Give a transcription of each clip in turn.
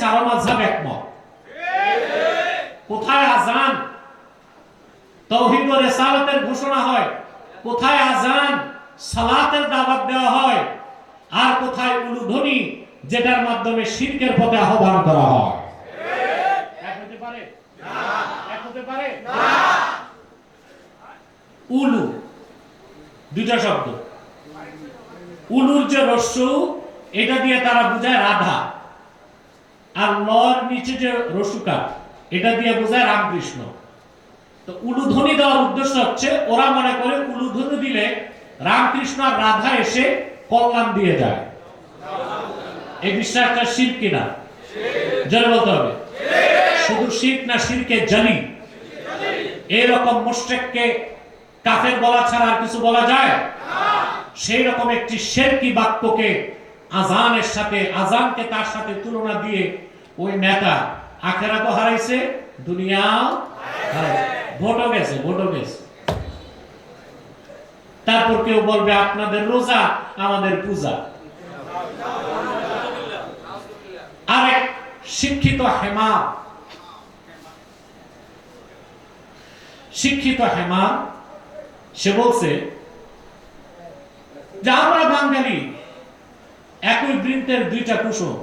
চারো মাঝহাব একমত। কোথায় আজান? ঘোষণা হয়, কোথায় আজান? সালাতের দেওয়া হয়, আর কোথায় উলুধ্বনি, যেটার মাধ্যমে পথে আহ্বান করা হয়। উলু, দুইটা শব্দ। উলুর যে রস্যু এটা দিয়ে তারা বোঝায় রাধা। আর লর নিচে যে রসুকার এটা দিয়ে বোঝায় রামকৃষ্ণ। তো উলুধ্বনি দেওয়ার উদ্দেশ্য হচ্ছে, ওরা মনে করে উলুধ্বনি দিলে রামকৃষ্ণ আর রাধা এসে কল্যাণ দিয়ে যায়। এই বিশ্বাসটা শির কিনা? জল বলতে হবে। শুধু শির না, শিরকে জানি। এইরকম মুশরিককে কাফের বলা ছাড়া আর কিছু বলা যায়? সেই রকম একটি শেরকি বাক্যকে আজানের সাথে, আজানকে তার সাথে তুলনা দিয়ে ওই নেতা আখেরা তো হারাইছে দুনিয়া হারাইছে। ভোটও গেছে ভোটও গেছে। তারপর কেউ বলবে, আপনাদের রোজা, আমাদের পূজা। আরেক শিক্ষিত হেমা। শিক্ষিত হেমা, সে বলছে যে আমরা বাঙালি, একই বৃন্তের দুইটা কুসুম।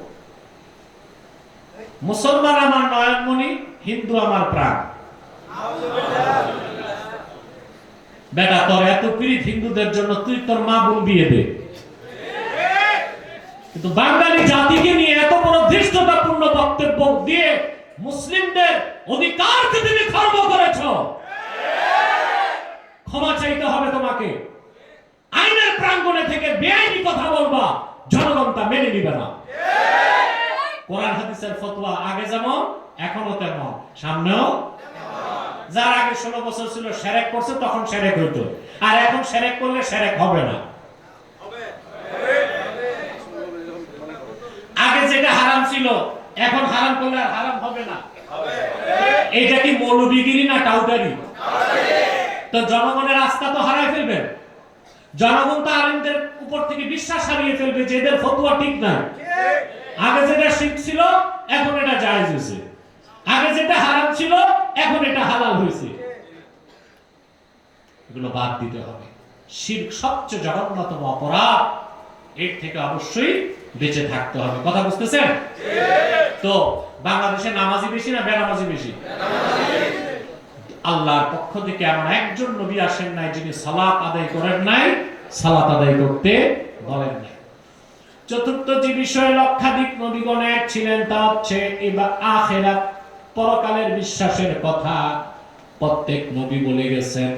মুসলমান আমার নয়নমণি, হিন্দু আমার প্রাণ। বেটা, তোর এত পীড়িত হিন্দুদের জন্য তুই তোর মা বোন বিয়ে দে। কিন্তু বাঙালি জাতিকে নিয়ে এত বড় ধৃষ্টতাপূর্ণ বক্তব্য দিয়ে মুসলিমদের অধিকারকে তুমি খর্ব করেছ, ক্ষমা চাইতে হবে তোমাকে। আইনের প্রাঙ্গণে থেকে বেআইনি কথা বলবা, জনগণ তা মেনে নিবে না। কোরআন হাদিসের ফতোয়া আগে যেমন এখনও তেমন। সামনেও যার আগে ষোলো বছর ছিল সেরেক করছে তখন সেরেক হইতো। আর এখন সেরেক করলে সেরেক হবে না। আগে যেটা হারাম ছিল এখন হারাম করলে আর হারাম হবে না। এটা কি মৌলবিগিরি না টাউটারি? তো জনগণের আস্থা তো হারাই ফেলবেন। জনগণ তো আলেমদের উপর থেকে বিশ্বাস হারিয়ে ফেলবে যে এদের ফতোয়া ঠিক না আগে যেটা শিখ ছিল, এখন এটা জায়েজ হয়েছে। আগে যেটা হারাম ছিল, এখন এটা হালাল হয়েছে। এগুলো বাদ দিতে হবে। শির্ক সবচেয়ে জঘন্যতম অপরাধ, এর থেকে অবশ্যই বেঁচে থাকতে হবে। কথা বুঝতেছেন? তো, বাংলাদেশে নামাজি বেশি না বেনামাজি বেশি? আল্লাহর পক্ষ থেকে এমন একজন নবী আসেন নাই যিনি সালাত আদায় করেন নাই, সালাত আদায় করতে বলেন নাই। চতুর্থ যে বিষয়ে লক্ষাধিক নবীগণ এক ছিলেন, তা হচ্ছে এবার আখেরাত, পরকালের বিশ্বাসের কথা। প্রত্যেক নবী বলে গেছেন,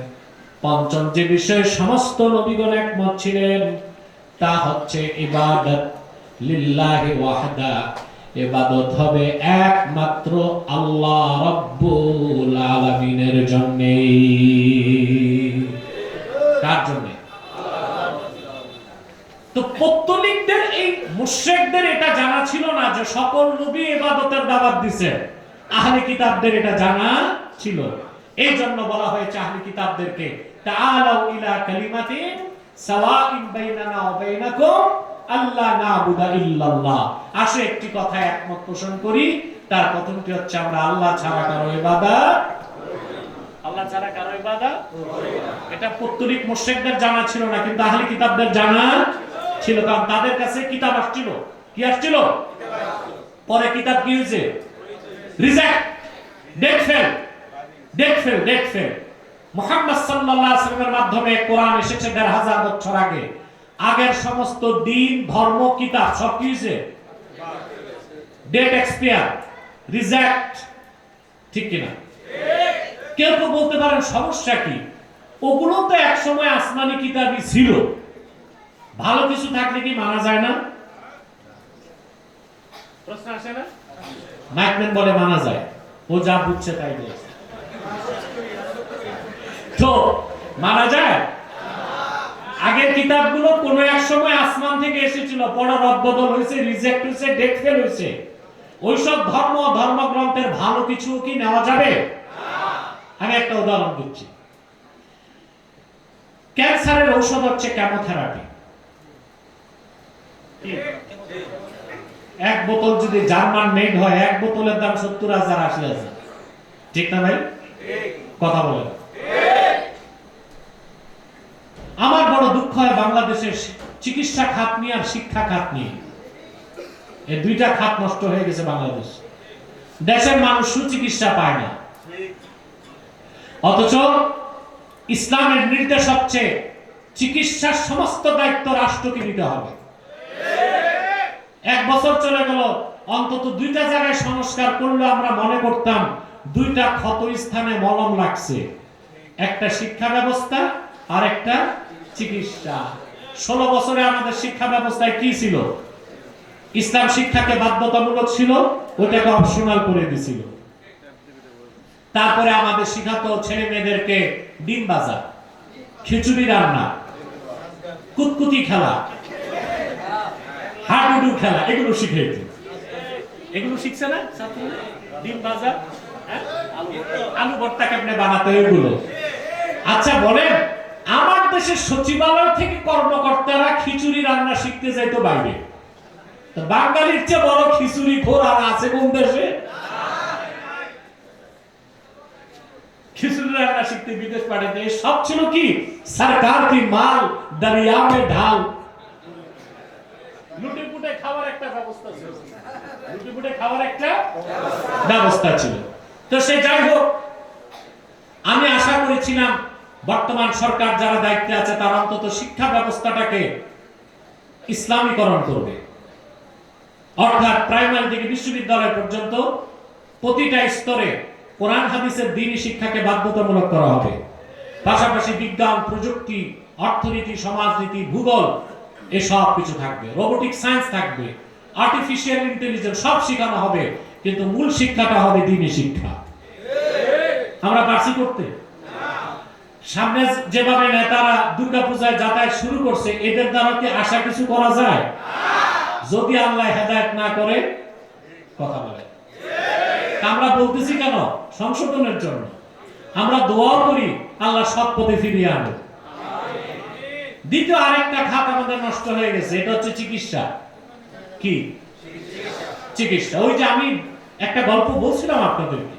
পঞ্চম যে বিষয়ে, সমস্ত নবীগণ একমত ছিলেন, তা হচ্ছে ইবাদত। লিল্লাহি ওয়াহদা, ইবাদত হবে একমাত্র আল্লাহ রব্বুল আলামিনের জন্য কার জন্য তো পত্তলিকদের এই মুশরিকদের এটা জানা ছিল না যে সকল নবী ইবাদতের দাওয়াত দিছেন আহলে কিতাবদের এটা জানা ছিল। এই জন্য বলা হয়েছে আহলে কিতাবদেরকে তাআলাউ ইলা কালিমাতিন সাওয়াইন বাইনানা ওয়া বাইনাকুম আল্লাহ নাবুদা ইল্লাল্লাহ। আসে একটি কথা একমত পোষণ করি তার প্রথমটি হচ্ছে আমরা আল্লাহ ছাড়া কারও ইবাদত আল্লাহ ছাড়া কারও ইবাদত এটা পত্তলিক মুশরিকদের জানা ছিল না কিন্তু আহলে কিতাবদের জানা ছিল, কারণ তাদের কাছে কিতাব আসছিল। কি আসছিল? পরে কিতাব কি হয়েছে? Reject date fail date fail date fail Muhammad সাল্লাল্লাহু আলাইহি ওয়াসাল্লামের মাধ্যমে কোরআন এসেছে দেড় হাজার বছর আগে। আগের সমস্ত দিন, ধর্ম, কিতাব, সব কি হয়েছে? ডেট এক্সপায়ার রিজেক্ট ঠিক কিনা? কেউ কেউ বলতে পারেন, সমস্যা কি? ওগুলো তো একসময় আসমানি কিতাবই ছিল। ভালো কিছু থাকলে কি মানা যায় না? প্রশ্ন আসে না? বলে মানা যায়। ও যা বুঝছে তাই তো যায়? আগের কিতাবগুলো কোন এক সময় আসমান থেকে এসেছিল। পড়া রদবদল হয়েছে রিজেক্ট হয়েছে ডেট ফেল হয়েছে। ওইসব ধর্ম, ধর্মগ্রন্থের ভালো কিছু কি নেওয়া যাবে? আমি একটা উদাহরণ দিচ্ছি। ক্যান্সারের ঔষধ হচ্ছে কেমোথেরাপি এক বোতল যদি জার্মান মেড হয়, এক বোতলের দাম সত্তর হাজার আশি হাজার। ঠিক না ভাই? কথা বলেন। আমার বড় দুঃখ হয় বাংলাদেশের চিকিৎসা খাত নিয়ে আর শিক্ষা খাত নিয়ে। এই দুইটা খাত নষ্ট হয়ে গেছে বাংলাদেশ। দেশের মানুষ সুচিকিৎসা পায় না। অথচ ইসলামের নির্দেশ হচ্ছে, চিকিৎসার সমস্ত দায়িত্ব রাষ্ট্রকে নিতে হবে। এক বছর চলে গেল, অন্তত দুইটা জায়গায় সংস্কার করলে আমরা মনে করতাম দুইটা ক্ষত স্থানে মলম লাগছে। একটা শিক্ষা ব্যবস্থা আর একটা চিকিৎসা। ষোলো বছরে আমাদের শিক্ষা ব্যবস্থায় কি ছিল? ইসলাম শিক্ষাকে বাধ্যতামূলক ছিল ওটাকে অপশনাল করে দিছিল। তারপরে আমাদের শিখাতো ছেলে মেয়েদেরকে ডিম ভাজা, খিচুড়ি রান্না, কুতকুতি খেলা হাডুডু খেলা এগুলো শিখেছে এগুলো শিখছে না? ছাত্ররা? ডিম ভাজা? হ্যাঁ? আলু ভর্তা। কেমনে বানাতে এগুলো? আচ্ছা বলেন আমার দেশের সচিবালয় থেকে কর্মকর্তারা খিচুড়ি রান্না শিখতে যাইতো বাইরে। বাঙালির চেয়ে বড় খিচুড়ি খোর আর আছে কোন দেশে? খিচুড়ি রান্না শিখতে বিদেশ পাঠাতে। সব ছিল কি? সরকার কি মাল দরিয়া মে ঢাল লুটে পুটে খাওয়ার একটা ব্যবস্থা ছিল। লুটে পুটে খাওয়ার একটা ব্যবস্থা ছিল। তো সে যাই হোক, আমি আশা করেছিলাম বর্তমান সরকার যারা দায়িত্বে আছে অন্তত শিক্ষা ব্যবস্থাটাকে ইসলামীকরণ করবে। অর্থাৎ প্রাইমারি থেকে বিশ্ববিদ্যালয় পর্যন্ত প্রতিটা স্তরে কোরআন, হাদিসের দিনই শিক্ষাকে বাধ্যতামূলক করা হবে। পাশাপাশি বিজ্ঞান, প্রযুক্তি, অর্থনীতি, সমাজনীতি, ভূগোল এসব কিছু থাকবে। রোবোটিক সায়েন্স থাকবে। আর্টিফিশিয়াল ইন্টেলিজেন্স সব শেখানো হবে, কিন্তু মূল শিক্ষাটা হবে দিনই শিক্ষা। আমরা পারছি করতে? সামনে যেভাবে নেতারা দুর্গাপূজায় যাতায়াত শুরু করছে, এদের দ্বারা কি আশা কিছু করা যায়? যদি আল্লাহ হেদায়েত না করে, কথা বলে। আমরা বলতেছি কেন? সংশোধনের জন্য। আমরা দোয়াও করি, আল্লাহ সৎ পথে ফিরিয়ে আনো দ্বিতীয় আরেকটা খাত আমাদের নষ্ট হয়ে গেছে, এটা হচ্ছে চিকিৎসা। কি? চিকিৎসা। ওই যে আমি একটা গল্প বলছিলাম আপনাদেরকে।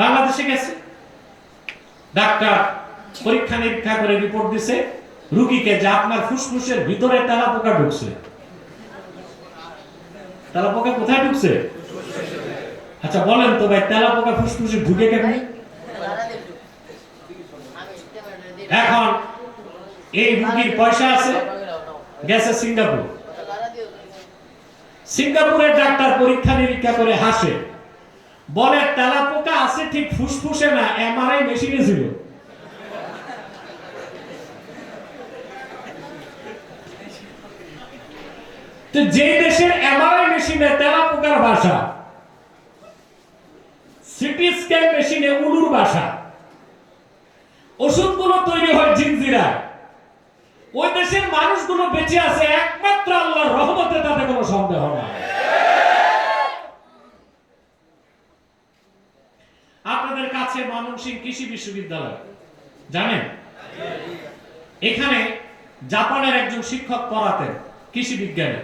বাংলাদেশে গেছে। ডাক্তার পরীক্ষা নিরীক্ষা করে রিপোর্ট দিছে, রুগীকে যে আপনার ফুসফুসের ভিতরে তেলা পোকা ঢুকছে। তেলা পোকা কোথায় ঢুকছে? আচ্ছা বলেন তো ভাই তেলা পোকা ফুসফুসে ঢুকে কেমন? এখন এই রুগীর পয়সা আছে? গেছে সিঙ্গাপুর। সিঙ্গাপুরের ডাক্তার পরীক্ষা নিরীক্ষা করে হাসে। বলে তেলা পোকা আছে ঠিক ফুসফুসে না, এমআরআই মেশিনে ছিল। তো যে দেশের এমআরআই মেশিনে তেলা পোকার ভাষা, সিটি স্ক্যান মেশিনে উলুর ভাষা, ওষুধগুলো তৈরি হয় জিনজিরায়। ওই দেশের মানুষগুলো বেঁচে আছে একমাত্র আল্লাহর রহমতে, তাতে কোনো সন্দেহ নাই। আপনাদের কাছে ময়মনসিংহ কৃষি বিশ্ববিদ্যালয়, জানেন? এখানে জাপানের একজন শিক্ষক পড়াতেন, কৃষি বিজ্ঞানে।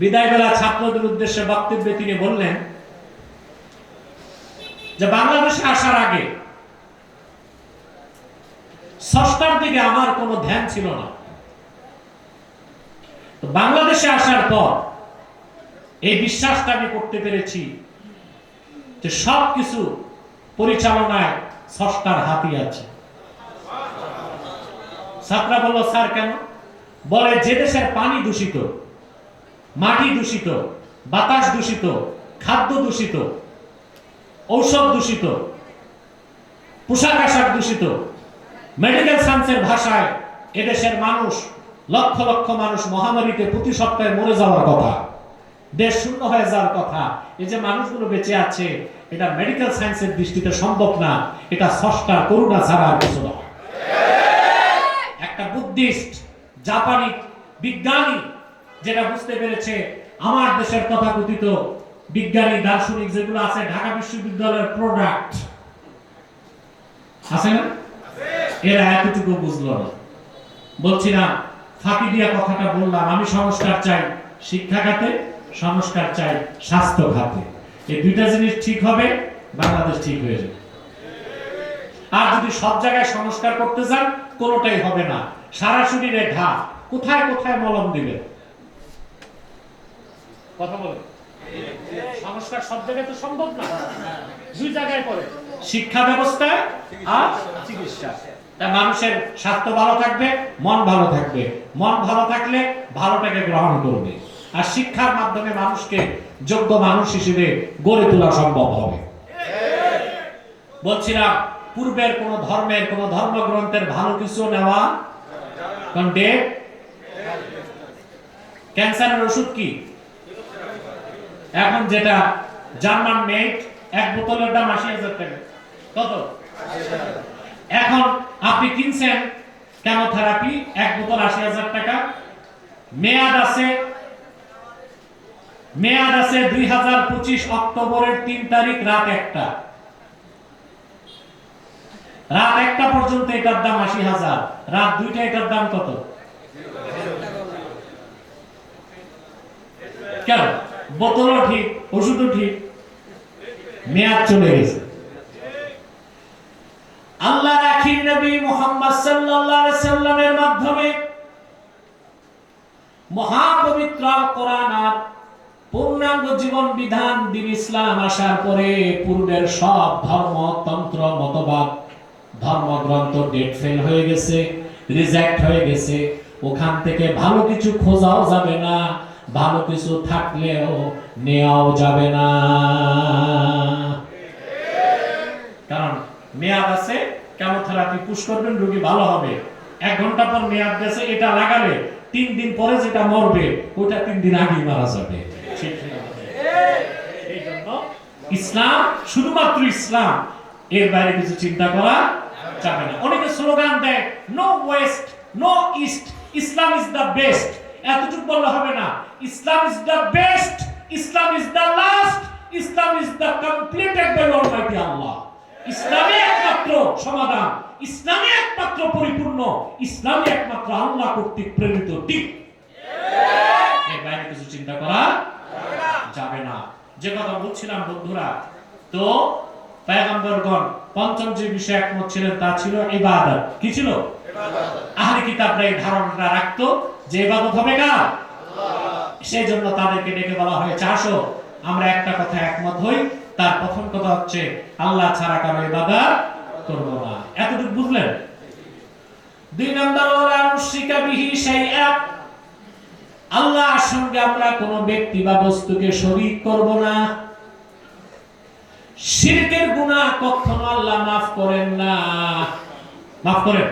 বিদায় বেলা ছাত্রদের উদ্দেশ্যে বক্তব্যে তিনি বললেন যে, বাংলাদেশে আসার আগে ষষ্ঠার দিকে আমার কোনো ধ্যান ছিল না। তো বাংলাদেশে আসার পর এই বিশ্বাসটা আমি করতে পেরেছি যে সব কিছু পরিচালনায় ষষ্ঠার হাতি আছে। ছাত্রা বলল, স্যার, কেন? বলে, যে দেশের পানি দূষিত, মাটি দূষিত, বাতাস দূষিত, খাদ্য দূষিত, ঔষধ দূষিত, পোশাক আশাক দূষিত মেডিকেল সায়েন্সের ভাষায় এদেশের মানুষ, লক্ষ লক্ষ মানুষ মহামারীতে প্রতি সপ্তাহে মরে যাওয়ার কথা, দেশ শূন্য হয়ে যাওয়ার কথা, এই যে মানুষগুলো বেঁচে আছে, এটা মেডিকেল সায়েন্সের দৃষ্টিতে সম্ভব না, এটা ষষ্ঠা করুণা ছাড়া আর কিছু নয়। একটা বুদ্ধিস্ট, জাপানি বিজ্ঞানী যেটা বুঝতে পেরেছে, আমার দেশের তথাকথিত বিজ্ঞানী দার্শনিক যেগুলো আছে, ঢাকা বিশ্ববিদ্যালয়ের প্রোডাক্ট আছে না? এরা এতটুকু বুঝলো না। বলছি, না, ফাঁকি দিয়া কথাটা বললাম। আমি সংস্কার চাই শিক্ষা খাতে সংস্কার চাই স্বাস্থ্য খাতে এই দুইটা জিনিস ঠিক হবে, বাংলাদেশ ঠিক হয়ে যাবে। আর যদি সব জায়গায় সংস্কার করতে যান কোনোটাই হবে না। সারা শরীরে ঘা। কোথায় কোথায় মলম দিবে? কথা বলে। সংস্কার সব জায়গায় তো সম্ভব না। দুই জায়গায় পড়ে শিক্ষা ব্যবস্থায় আর চিকিৎসা। তাই মানুষের স্বাস্থ্য ভালো থাকবে, মন ভালো থাকবে। মন ভালো থাকলে ভালোটাকে গ্রহণ করবে। আর শিক্ষার মাধ্যমে মানুষকে যোগ্য মানুষ হিসেবে গড়ে তোলা সম্ভব হবে। বলছিলাম, পূর্বের কোন ধর্মের, কোন ধর্মগ্রন্থের ভালো কিছু নেওয়া? কারণ ক্যান্সারের ওষুধ কি? এখন যেটা, জার্মান মেড, এক বোতলের দাম আশি হাজার টাকা। কত? এখন আপনি কিনছেন কেমোথেরাপি এক বোতল আশি হাজার টাকা। মেয়াদ আছে মেয়াদ আছে দুই হাজার পঁচিশ অক্টোবরের তিন তারিখ, রাত একটা। রাত একটা পর্যন্ত এটার দাম আশি হাজার। রাত দুইটা এটার দাম কত? কেন? বোতলও ঠিক, ওষুধও ঠিক। মেয়াদ চলে গেছে। আল্লাহ আখির নবী মুহাম্মদ সাল্লাল্লাহু আলাইহি সাল্লামের মাধ্যমে। মহাপবিত্র কোরআন আর পূর্ণাঙ্গ জীবন বিধান দিন ইসলাম আসার পরে পূর্বের সব ধর্মতন্ত্র মতবাদ, ধর্মগ্রন্থ ডেট ফেল হয়ে গেছে, রিজেক্ট হয়ে গেছে। ওখান থেকে ভালো কিছু খোঁজাও যাবে না, ভালো কিছু থাকলেও নেওয়াও যাবে না। কারণ মেয়াদ আছে কেমোথেরাপি পুশ করবেন, রোগী ভালো হবে। এক ঘণ্টা পর মেয়াদ গেছে, এটা লাগালে তিন দিন পরে যেটা মরবে, ওটা তিন দিন মারা যাবে। ইসলাম শুধুমাত্র ইসলাম, এর বাইরে কিছু চিন্তা করা যাবে না। অনেকে স্লোগান দেয় no west no east Islam is the best এতটুকু বললে হবে না Islam is the best Islam is the last Islam is the completed by almighty Allah. ইসলামে একমাত্র সমাধান ইসলামে একমাত্র পরিপূর্ণ ইসলামে একমাত্র আল্লাহ কর্তৃক প্রেরিত দিক এর বাইরে কিছু চিন্তা করা যাবে না। যে কথা বলছিলাম বন্ধুরা তো পয়গম্বরগণ পঞ্চম যে বিষয়ে একমত ছিলেন তা ছিল ইবাদত। কি ছিল? আহলে কিতাবরা এই ধারণাটা রাখতো যে ইবাদত হবে কার? সেই জন্য তাদেরকে ডেকে বলা হয়েছে আসো আমরা একটা কথা একমত হই তার প্রথম কথা হচ্ছে, আল্লাহ ছাড়া কারও ইবাদত করব না। এতটুকু বুঝলেন? দুই নম্বর ওরা মুশরিকা বিহি শাইআ আল্লাহর সঙ্গে আমরা কোন ব্যক্তি বা বস্তুকে শরীক করব না। শিরকের গুনাহ কখনো আল্লাহ মাফ করেন না। মাফ করেন?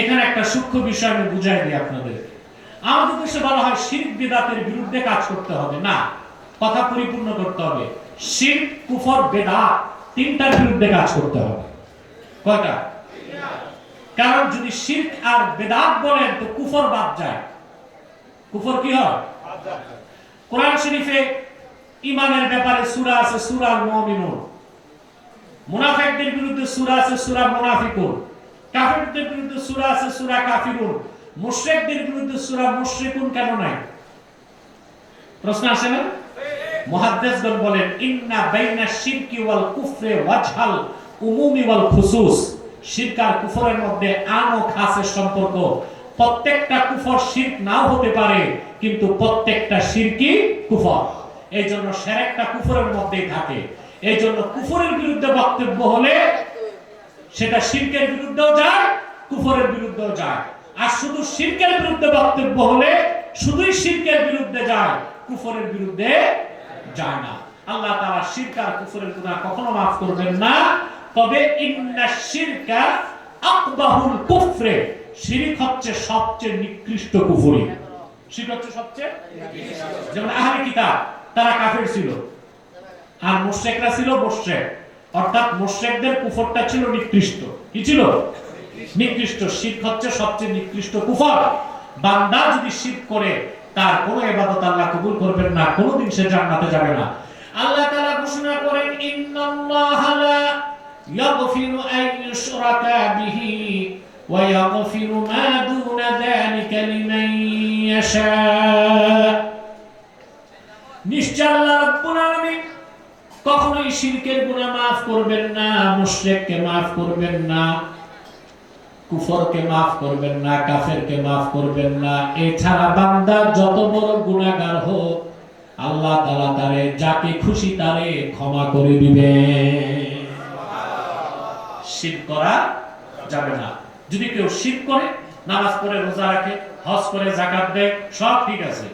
এখানে একটা সূক্ষ্ম বিষয় আমি বুঝাই দিই আপনাদের। আমাদের দেশে বলা হয়, শিরক বিদাতের বিরুদ্ধে কাজ করতে হবে। না, কথা পরিপূর্ণ করতে হবে। শিরক কুফর, বেদাত, তিনটার বিরুদ্ধে কাজ করতে হবে। কয়টা? কারণ যদি শিরক আর বেদাত বলেন, তো কুফর বাদ যায়। কুফর কি হয়? কোরআন শরীফে ইমানের ব্যাপারে সুরা আছে সূরা মুমিনুন। মুনাফিকদের বিরুদ্ধে সুরা আছে সূরা মুনাফিকুন। কাফিরদের বিরুদ্ধে সুরা আছে সুরা কাফিরুন। মুশরিকদের বিরুদ্ধে সুরা মুশরিকুন কেন নাই? প্রশ্ন আসে না? মুহাদ্দিসগণ বলেন, ইন্না বাইনা শিরকি ওয়াল ওয়াজহাল উমুমি ওয়াল খুসুস। শিরক আর কুফরের মধ্যে ও খাসের সম্পর্ক। প্রত্যেকটা কুফর শিরক নাও হতে পারে, কিন্তু প্রত্যেকটা শিরকি কুফর। এই জন্য কুফরের মধ্যেই থাকে। এই জন্য কুফরের বিরুদ্ধে বক্তব্য হলে সেটা শিরকের বিরুদ্ধেও যায়, কুফরের বিরুদ্ধেও যায়। আর শুধু শিরকের বিরুদ্ধে বক্তব্য হলে শুধুই শিরকের বিরুদ্ধে যায়, কুফরের বিরুদ্ধে যায় না। আল্লাহ তাআলা শিরক আর কুফরের গুনাহ কখনো maaf করবেন না। তবে ইন্না শিরকা আকবাহুল কুফরে। হচ্ছে সবচেয়ে নিকৃষ্ট কুফরি। হচ্ছে সবচেয়ে যেমন আহলে কিতাব, তারা কাফের ছিল। আর মুশরিকরা ছিল মুশরিক। অর্থাৎ মুশরিকদের কুফরটা ছিল নিকৃষ্ট। কি ছিল? নিকৃষ্ট। শিরক হচ্ছে সবচেয়ে নিকৃষ্ট কুফর। বান্দা যদি শিরক করে তার কোন এবাদত আল্লাহ কবুল করবেন না, কোনদিন সে জান্নাতে যাবে না। আল্লাহ তাআলা ঘোষণা করেন, ইন্নাল্লাহা লা ইয়াগফিরু আন ইউশরাকা বিহি ওয়া ইয়াগফিরু মা দুনা যালিকা লিমান ইয়াশা। নিশ্চয় আল্লাহ রাব্বুল আলামিন কখনোই শিরকের গুনাহ maaf করবেন না, মুশরিককে maaf করবেন না। কুফরকে মাফ করবেন না কাফেরকে মাফ করবেন না। এছাড়া বান্দা যত বড় গুনাহগার হোক আল্লাহ তাআলা তারে যাকে খুশি তারে ক্ষমা করে দিবে শিরক করা যাবে না। যদি কেউ শিরক করে নামাজ পড়ে রোজা রাখে হজ করে যাকাত দেয় সব ঠিক আছে।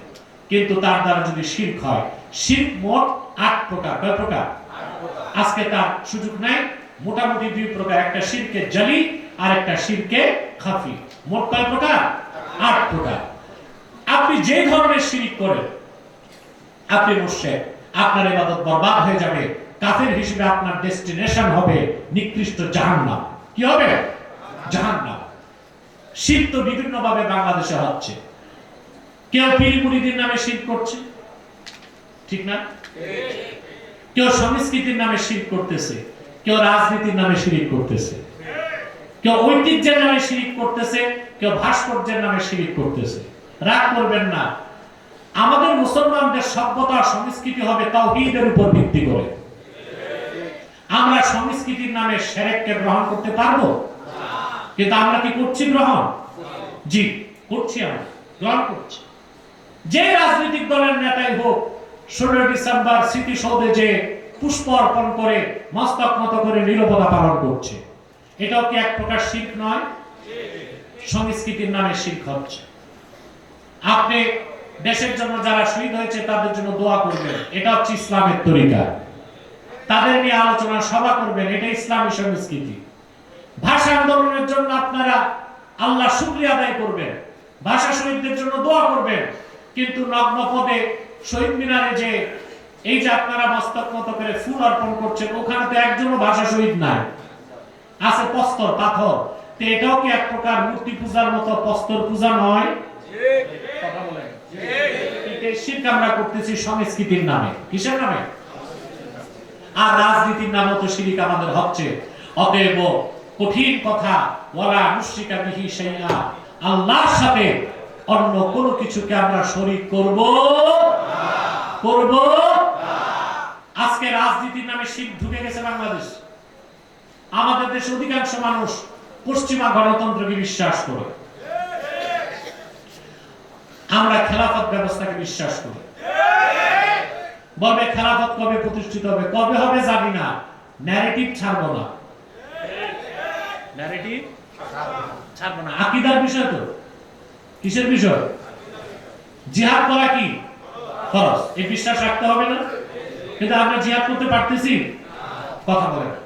কিন্তু তার দ্বারা যদি শিরক হয় শিরক মোট আট প্রকার। কয় প্রকার? আজকে তার সুযোগ নাই। মোটামুটি দুই প্রকার। একটা শিরকে জালি আর একটা শিরকে খাফি। মোট কয় প্রকার? আট প্রকার। আপনি যে ধরনের শিরিক করেন, আপনি মুশরিক। আপনার ইবাদত বরবাদ হয়ে যাবে। কাফের হিসেবে আপনার ডেস্টিনেশন হবে নিকৃষ্ট কি হবে? শীত তো বিভিন্ন ভাবে বাংলাদেশে হচ্ছে। কেউ পীরমুড়িদের নামে শীত করছে? ঠিক না? কেউ সংস্কৃতির নামে শিরিক করতেছে। কেউ রাজনীতির নামে শিরিক করতেছে। কেউ ঐতিহ্যের নামে শিরিক করতেছে, কেউ ভাস্কর্যের নামে শিরিক করতেছে। রাগ করবেন না। আমাদের মুসলমানদের সভ্যতা সংস্কৃতি হবে তাওহীদের উপর ভিত্তি করে। আমরা সংস্কৃতির নামে সেরেককে গ্রহণ করতে পারব? কিন্তু আমরা কি করছি গ্রহণ? জি, করছি আমরা, গ্রহণ করছি। যে রাজনৈতিক দলের নেতাই হোক, ষোলোই ডিসেম্বর স্মৃতিসৌধে যে পুষ্প অর্পণ করে মস্তক মতো করে নিরবতা পালন করছে। এটাও কি এক প্রকার শিখ নয়? সংস্কৃতির নামে শিখ হচ্ছে। আপনি দেশের জন্য যারা শহীদ হয়েছে, তাদের জন্য দোয়া করবেন। এটা হচ্ছে ইসলামের তরিকা। তাদের নিয়ে আলোচনা, সভা করবেন। এটা ইসলামী সংস্কৃতি। ভাষা আন্দোলনের জন্য আপনারা আল্লাহ শুক্রিয়া আদায় করবেন। ভাষা শহীদদের জন্য দোয়া করবেন। কিন্তু নগ্ন পদে শহীদ মিনারে যে এই যে আপনারা মস্তক মতো করে ফুল অর্পণ করছেন, ওখানে তো একজনও ভাষা শহীদ নাই। আছে প্রস্তর পাথর। তো এটাও কি এক প্রকার মূর্তি পূজার মতো প্রস্তর পূজা নয়? করতেছি সংস্কৃতির নামে। কিসের নামে? আর রাজনীতির নামে কঠিন কথা সাথে অন্য কোন কিছুকে আমরা শরীক করব করব আজকে রাজনীতির নামে শিখ ঢুকে গেছে বাংলাদেশ। আমাদের দেশে অধিকাংশ মানুষ পশ্চিমা গণতন্ত্রকে বিশ্বাস করে। আমরা খেলাফত ব্যবস্থাকে বিশ্বাস করি। বলবে খেলাফত কবে প্রতিষ্ঠিত হবে, কবে হবে জানি না। ন্যারেটিভ ছাড়বো না। ছাড়বো না। আকীদার বিষয় তো। কিসের বিষয়? জিহাদ করা কি? ফরজ। এই বিশ্বাস রাখতে হবে না। কিন্তু আমরা জিহাদ করতে পারতেছি? কথা বলেন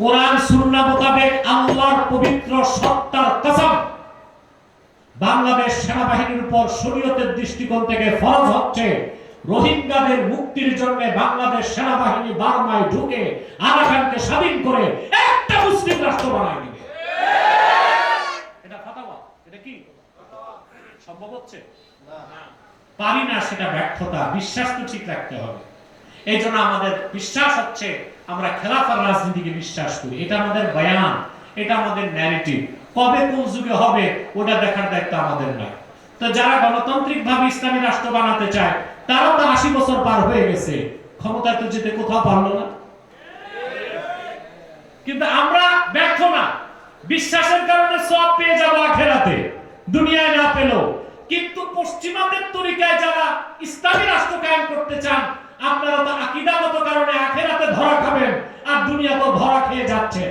কোরআন সুন্নাহ মোতাবেক আল্লাহর পবিত্র সত্তার কসম বাংলাদেশ সেনাবাহিনীর উপর শরীয়তের দৃষ্টিকোণ থেকে ফরজ হচ্ছে রোহিঙ্গাদের মুক্তির জন্য বাংলাদেশ সেনাবাহিনী বার্মায় ঢুকে আরাকানকে স্বাধীন করে একটা মুসলিম রাষ্ট্র বানায় দিবে। এটা ফাতাওয়া এটা কি? সম্ভব হচ্ছে? পারি না সেটা ব্যর্থতা, বিশ্বাস তো ঠিক রাখতে হবে। এই জন্য আমাদের বিশ্বাস হচ্ছে আমরা খেলাফার রাজনীতিকে বিশ্বাস করি। এটা আমাদের বয়ান, এটা আমাদের ন্যারেটিভ কবে কোন যুগে হবে, ওটা দেখার দায়িত্ব আমাদের নয় তো যারা গণতান্ত্রিক ভাবে ইসলামী রাষ্ট্র বানাতে চায় তারাও তো আশি বছর পার হয়ে গেছে। ক্ষমতায় তো যেতে কোথাও পারল না। কিন্তু আমরা ব্যর্থ না। বিশ্বাসের কারণে সব পেয়ে যাব আখেরাতে। দুনিয়ায় না পেলেও। কিন্তু পশ্চিমাদের তরিকায় যারা ইসলামী রাষ্ট্র কায়েম করতে চান আপনারা তো আকিদাগত কারণে আখেরাতে ধরা খাবেন আর দুনিয়া তো ধরা খেয়ে যাচ্ছে।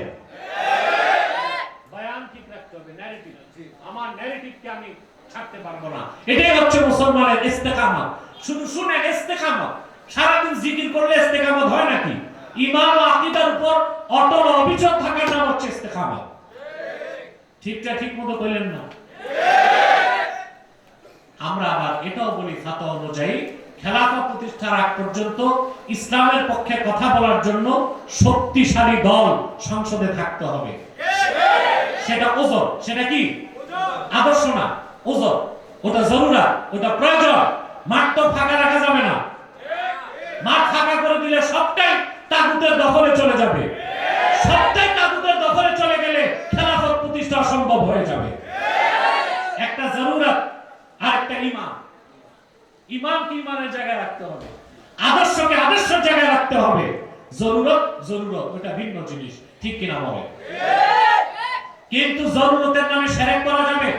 বয়ান ঠিক রাখতে হবে ন্যারেটিভ আমার ন্যারেটিভকে আমি ছাড়তে পারব না। এটাই হচ্ছে মুসলমানের ইস্তেকামত। শুধু শুনে ইস্তেকামত। সারাদিন জিকির করলে ইস্তেকামত হয় নাকি? ইমান ও আকীদার উপর অটল অবিচল থাকার নাম হচ্ছে ইস্তেকামত। ঠিকটা ঠিক মতো না? আমরা আবার এটাও বলি ফাতা অনুযায়ী খেলাফা প্রতিষ্ঠার আগ পর্যন্ত ইসলামের পক্ষে কথা বলার জন্য শক্তিশালী দল সংসদে থাকতে হবে। সেটা ওজন, সেটা কি? আদর্শ না, ওজন। ওটা জরুরা, ওটা প্রয়োজন। মাঠ তো ফাঁকা রাখা যাবে না। মাঠ ফাঁকা করে দিলে সবটাই তাগুতের দখলে চলে যাবে সবটাই তাগুতের দখলে চলে গেলে খেলাফত প্রতিষ্ঠা অসম্ভব একটা ইমান ইমানকে ইমানের জায়গায় রাখতে হবে আদর্শকে আদর্শের জায়গায় রাখতে হবে। জরুরত জরুরত। ওটা ভিন্ন জিনিস। ঠিক কিনা বলে কিন্তু জরুরতের নামে সেরেক করা যাবে?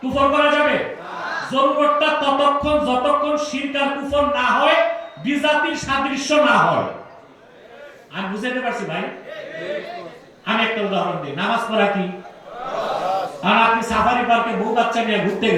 কুফর করা যাবে? জরুরতটা ততক্ষণ, যতক্ষণ শিরকার কুফর না হয়, বিজাতির সাদৃশ্য না হয়। আমি বুঝাতে পারছি ভাই? আমি একটা উদাহরণ দিই। নামাজ পড়া কি? আর আপনি সাফারি পার্কে বউ বাচ্চা নিয়ে ঘুরতে